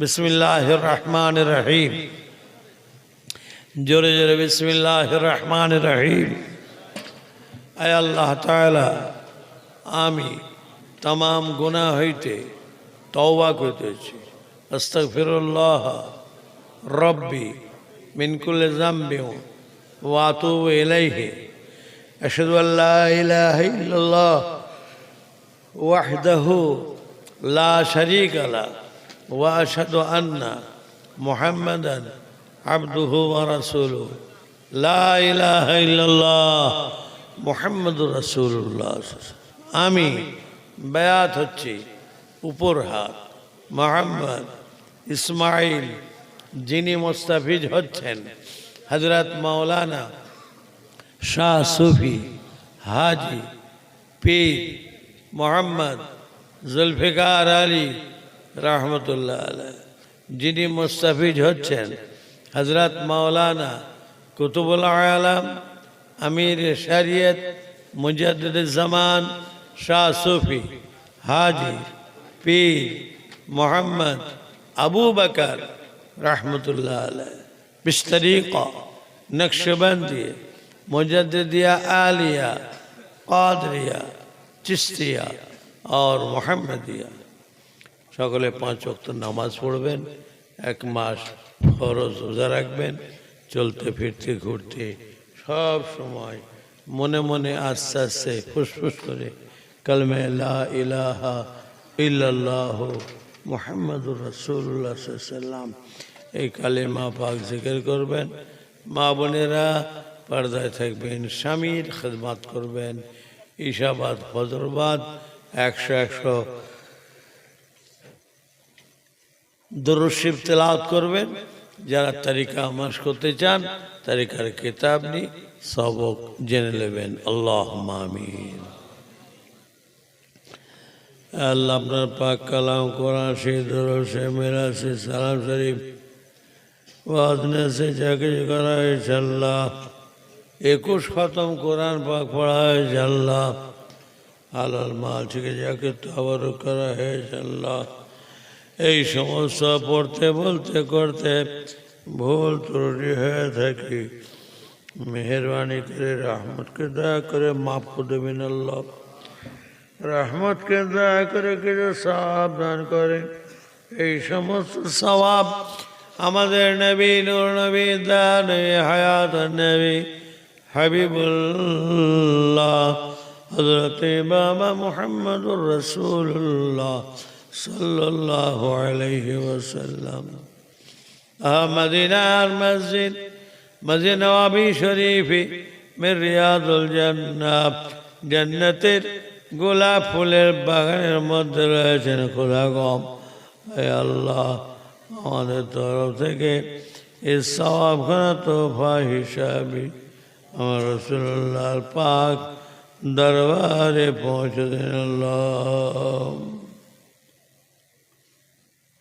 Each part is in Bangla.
বিসমিল্লাহ রহমান রহিম জোরে জোরে বিসমিল্লাহ রহমান রহিম আয় আল্লাহ তাআলা, আমি তাম গুনাহ হইতে তওবা করিতেছি। আস্তাগফিরুল্লাহ রব্বি মিন কুল্লি যামবি ওয়া আতুবু ইলাইহি। আশহাদু আল্লা ইলাহা ইল্লাল্লাহ ওয়াহদাহু লা শারীকা লা ওয়া আশহাদু আন্না মুহাম্মাদান আবদুহু ওয়া রাসূলুহু। লা ইলাহা ইল্লাল্লাহ মুহাম্মাদুর রাসূলুল্লাহ। আমি বায়াত হচ্ছি উপর হাত। মোহাম্মদ ইসমাইল যিনি মোস্তাফিজ হচ্ছেন হজরত মাওলানা শাহ সুফি হাজি পীর মোহাম্মদ জুলফিকার আলী রহমতুল্লাহ আলাই যিনি মোস্তাফিজ হচ্ছেন হজরত মাওলানা কুতুবুল আলম আমির শরিয়ত মুজদ্দ জামান শাহ সুফি হাজি পীর মোহাম্মদ আবু বকর রহমতুল্লাহ আলাই बिस्तरीक़ा नक्शबंदी मुजद्दिया आलिया কাদরিয়া চিস্তিয়া আর মোহাম্মদিয়া সকলে পাঁচ ওয়াক্ত নামাজ পড়বেন, এক মাস ফরজ রোজা রাখবেন, চলতে, ফিরতে, ঘুরতে, সব সময় মনে মনে আস্তে আস্তে ফুসফুস করে কলমে ইলাহা ইল্লাল্লাহ মোহাম্মদুর রসুল্লাহ এই কালেমা পাক জিকির করবেন, মা বোনেরা পর্দায় থাকবেন, স্বামীর খেদমাত করবেন, ঈশাবাদ, ফজরবাদ, একশো একশো দরশিব তেলাওয়াত করবেন। যারা তারিকা মাস করতে চান তারিকার কিতাব নি সবক জেনে নেবেন। আল্লাহ মামিন আল্লাহ আপনার পাক কালাম, কোরআন সে দরসে মেরা সে সালাম শরীফ ওয়াজনে সে কিছু করা হয়েছে আল্লাহ একুশ খতম কোরআন পাক পড়া হয়েছে আল্লাহ হালাল মাল থেকে যাকে তাবর করা হয়েছে আল্লাহ এই সমস্ত পড়তে, বলতে, করতে ভুল ত্রুটি হয়ে থাকি। মেহরবানি করে রহমতকে দয়া করে মাফ দেবেন আল্লাহ। রহমতকে দয়া করে কিছু সাবধান করে এই সমস্ত সবাব আমাদের নবী, নূর নবী দান হায়াত নবী, হাবিবুল্লাহ হজরত বাবা মোহাম্মদুর রসুল্লাহ সাল্লাল্লাহু আলাইহি ওয়াসাল্লাম। মদিনার মসজিদ মসজিদ নওয়াবি শরীফে মির রিয়াদুল জান্নাত জান্নাতের গোলাপ ফুলের বাগানের মধ্যে রয়েছেন খোলা গম। হে আল্লাহ, আমাদের তরফ থেকে এই সবাবখানা তোফা হিসাবে আমার রসুল্লাহর পাক দরবারে পৌঁছে দেন আল্লাহ।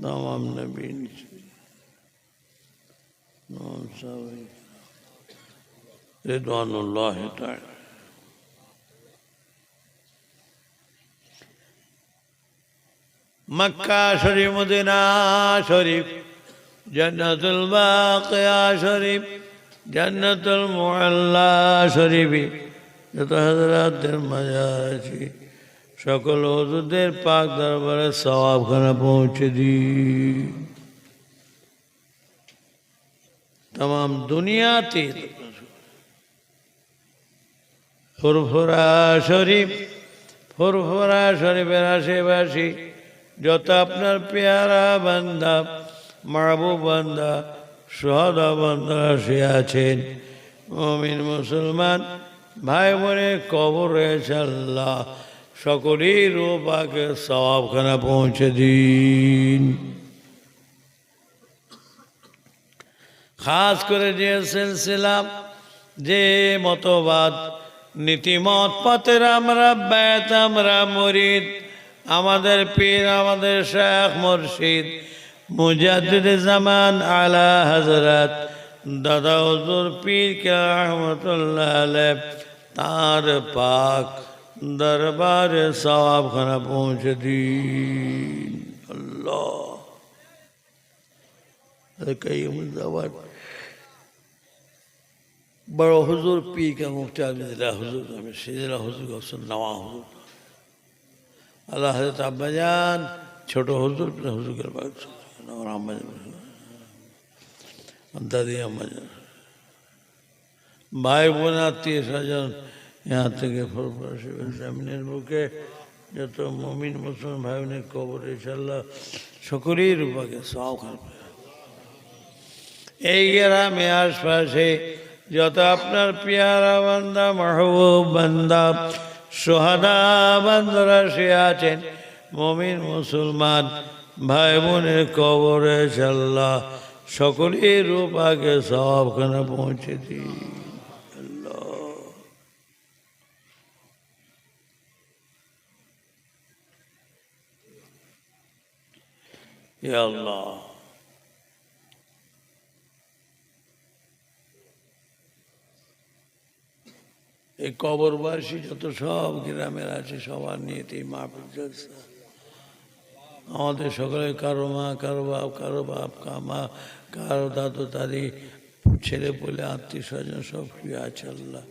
نعم نبی نعم سوي رضوان الله تعالی. مكة شريف مدينة شريف جنة الباقية شريف جنة المعلا شريف جو حضرات المجاشي সকল ওদের পাক দরবারে সওয়াবখানা পৌঁছে দি তাম দুনিয়াতে ফুরফুরা শরীফ, ফুরফুরা শরীফের আশেপাশে যত আপনার পেয়ারা বান্দা, মাহবুব বান্দা, সহদা বান্দা সে আছেন। মমিন মুসলমান, ভাই বোনের কবর রয়েছে আল্লাহ। সকলেই রোপাকে সবাবখানা পৌঁছে দিন। খাস করে যে সিলসিলা, যে মতবাদ, নীতিমত পথের আমরা ব্যাত আমরা মরিদ, আমাদের পীর, আমাদের শেখ মুর্শিদ, মুজাদ্দিদ জামান আলা হজরত দাদা হজুর পীর কে রহমতুল্লাহ তার পাক। दरबार साहब खाना पहुँच दी। अल्लाह। कई मुर्दाबाद बड़ो हजूर पी के मुख्तार नवा हजूर। अल्लाह हज़रत छोटो हजूर भाई बोना तीसरा जन यहाँ থেকে জামিনের বুকে যত মমিন মুসলমান ভাই বোনের কবর ইনশাল্লাহ সকলেই রূপাকে সব এই গ্রামে আশপাশে যত আপনার পেয়ারা বান্দা মাহবুব বান্দা সোহাদা বান্দারা সে আছেন মমিন মুসলমান ভাই বোনের কবরে চাল্লাহ সকলেই রূপাকে সবখানে পৌঁছে দিই ইয়া আল্লাহ এই কবরবাসী যত সব গ্রামের আছে, সবার নিয়ে এই মাহফিল আমাদের সকলে কারও মা, কারও বাপ কারও বাপ কামা কারও দাদু, দাদি, ছেলে বলে আত্মীয় স্বজন সব শুয়ে আছে আল্লাহ।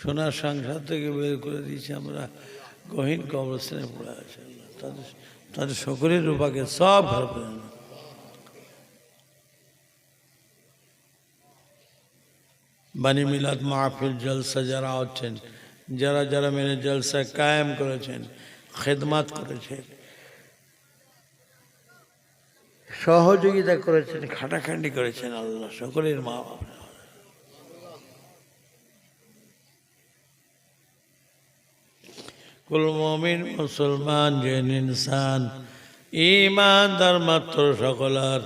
সোনার সংসার থেকে বের করে দিয়েছি আমরা। গহীন কবরস্থানে পড়ে আছে আল্লাহ। তাদের তাদের সকলের রূপাকে সব ভালো করে আনো। বানি মিলাদ মাহফিল, জলসা যারা হচ্ছেন, যারা যারা মেনে জলসা কায়েম করেছেন, খেদমাত করেছেন, সহযোগিতা করেছেন খাটাখান্ডি করেছেন আল্লাহ, সকলের মা বাবা কুল মমিন, মুসলমান, জেন, ইনসান ইমানদার মাত্র সকলার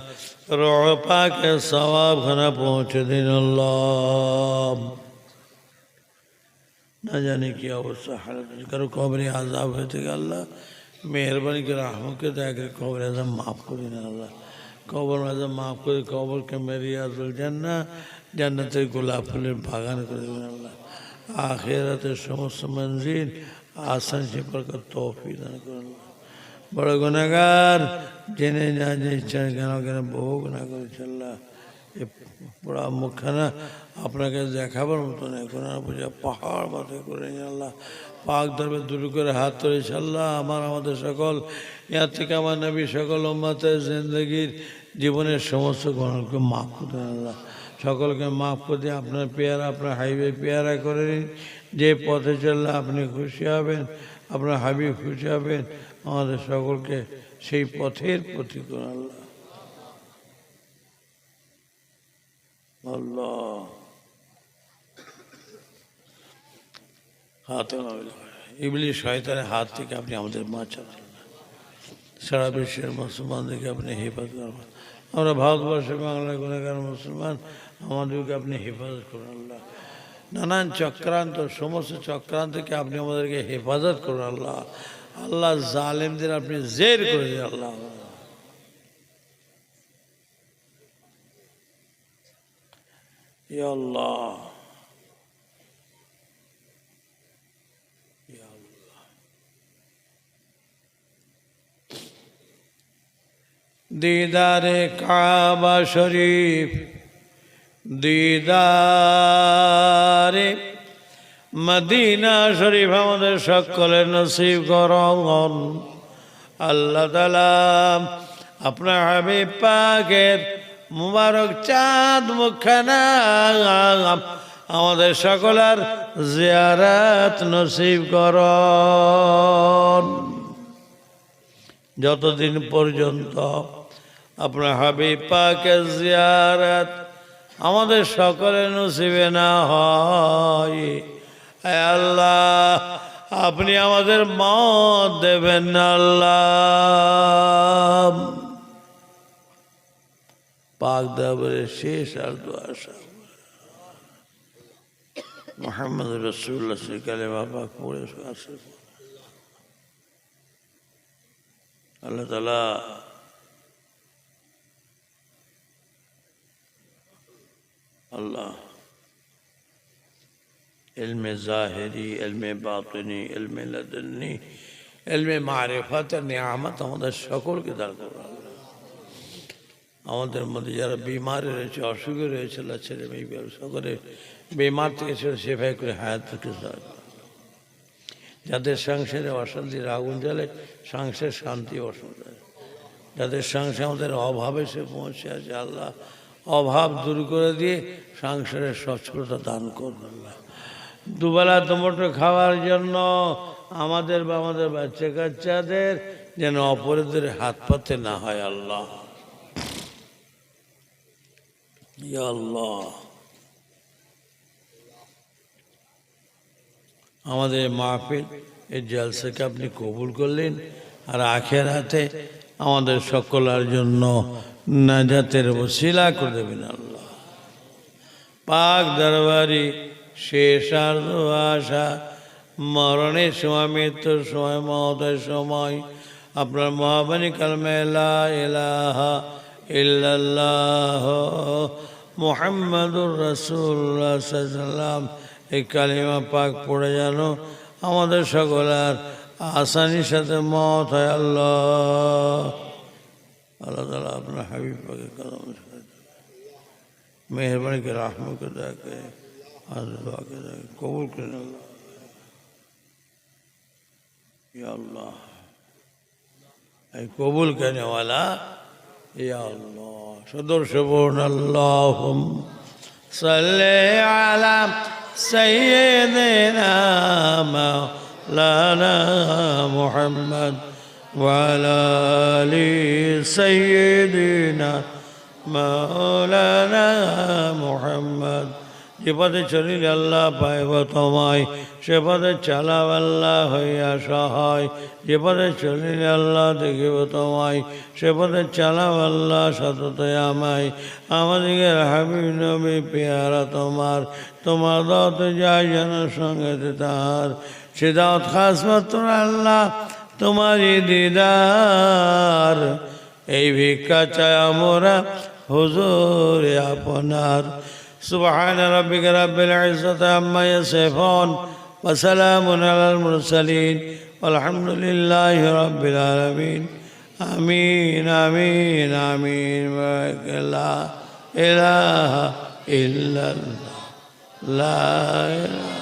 রহ পাকে সবাব খানা পৌঁছে দিন না জানি কি অবস্থা কারও কবরে আজাব হয়ে থেকে আল্লাহ, মেহরবানি করে আমাকে করে কবরে আজাব মাফ করি না আল্লাহ। কবর আজাব মাফ করে কবরকে মেরি আসল জান্না জান্নাতের গোলাপ ফুলের বাগান করে দেবেন আল্লাহ। আখেরাতের সমস্ত মঞ্জিল সে প্রকার তৌফি দান করুন বড় গুণাগার জেনে না ইচ্ছা কেন কেন বহু গুণা করেছে আল্লাহ এ পুরা মুখখানা আপনাকে দেখাবার মতো নেই কোনো পূজা পাহাড় মাথায় করে আল্লাহ পাক ধর্মে দূর করে হাত ধরেছে আল্লাহ আমার আমাদের সকল ইয়ার থেকে আমার নবী সকল উম্মাতের জিন্দগির জীবনের সমস্ত গণকে মাফ করে দেন আল্লাহ সকলকে মাফ করে আপনার পেয়ারা আপনার হাইওয়ে পেয়ারা করে নিন যে পথে চললে আপনি খুশি হবেন, আপনার হাবিব খুশি হবেন, আমাদের সকলকে সেই পথের প্রতি আল্লাহ। আল্লাহ। ইবলি শয়তানের হাত থেকে আপনি আমাদের বাঁচান সারা বিশ্বের মুসলমানদেরকে আপনি হেফাজত করবেন আমরা ভারতবর্ষে বাংলা গুণাগার মুসলমান, আমাদেরকে আপনি হেফাজত করুন আল্লাহ। নানান চক্রান্ত, সমস্ত চক্রান্তকে আপনি আমাদেরকে হেফাজত করুন, আল্লাহ। আল্লাহ জালেমদের আপনি জের করে দিন, আল্লাহ। আল্লাহ। দিদারে কাবা শরীফ। দিদারে, মদিনা শরীফ আমাদের সকলের নসিব করন আল্লাহ। তালা আপনার হাবিব পাকের মুবারক চাঁদ মুখানা আমাদের সকলের জিয়ারাত নসিব কর। যতদিন পর্যন্ত আপনার হাবিব পাকের জিয়ারাত আমাদের সকলের নসিবে না হয়। আল্লাহ, আপনি আমাদের মত দেবেন না আল্লাহ। পাক দাবরের শেষ আর দোয়া মোহাম্মদ রসুল্লাহ সে কালে বাবা পড়ে আসে আল্লাহ তালা আল্লাহ علم ظاهری علم باطنی علم لدنی علم معرفت নিয়ামত আমাদের সকলকে দান করুন আল্লাহ। আমাদের মধ্যে যারা বিমার রয়েছে অসুখে রয়েছে আল্লাহ ছেলে মেয়ে ব্যবসা করে বিমার থেকে ছেড়ে সেভাই করে হায়াত থেকে সাহায্য করো। যাদের সংসারে অশান্তির আগুন জ্বলে সংসার শান্তি অসুবিধা যাদের সংসারে আমাদের অভাবে সে পৌঁছে আছে আল্লাহ অভাব দূর করে দিয়ে সংসারের সচ্ছলতা দান করবেন আল্লাহ দুবেলা দুমুঠো খাওয়ার জন্য আমাদের বা আমাদের বাচ্চা কাচ্চাদের যেন অপরাধের হাত পাতে না হয় আল্লাহ। আল্লাহ। আমাদের মাহফিল, এই জলসাকে আপনি কবুল করলেন, আর আখের হাতে আমাদের সকলের জন্য নাজাতের ওসিলা করে দেবেন আল্লাহ। পাক দরবারি শেষ আর আশা, মরণের সময়, মৃত্যুর সময়, মহতের সময়, আপনার মহাবানী কালমে লা ইলাহা ইল্লাল্লাহ মুহাম্মাদুর রাসূলুল্লাহ সাল্লাম এই কালিমা পাক পড়ে যেন আমাদের সকলের আসানির সাথে মত হয় আল্লাহ। الله تعالى اپنا حبيب پر قدم مشکل مہربانی کے رحم کو دعا کرے ہر دعا کرے قبول کرنا یا اللہ اے قبول کرنے والا يا الله صدر شبون اللهم صل على سيدنا مولانا محمد وعلى آل سيدنا مولانا محمد যে পথে চলিলে আল্লাহ পাইব তোমায় সে পথে চালাব আল্লাহ হইয়া সহায় যে পথে চলিলে আল্লাহ দেখিব তোমায় সে পথে চালাব আল্লাহ সততে আমায় আমাদিকে হাবিব নবী পেয়ারা তোমার তোমার দত যায় যেন সঙ্গে তার সে দাওয়াত খাস মাত্র আল্লাহ তোমারই দিদার এই ভিক্ষা চায় আমরা হুজুর আপনার سبحان ربك رب العزة عما يصفون وسلام على المرسلين والحمد لله رب العالمين آمين آمين آمين لا إله إلا الله لا إله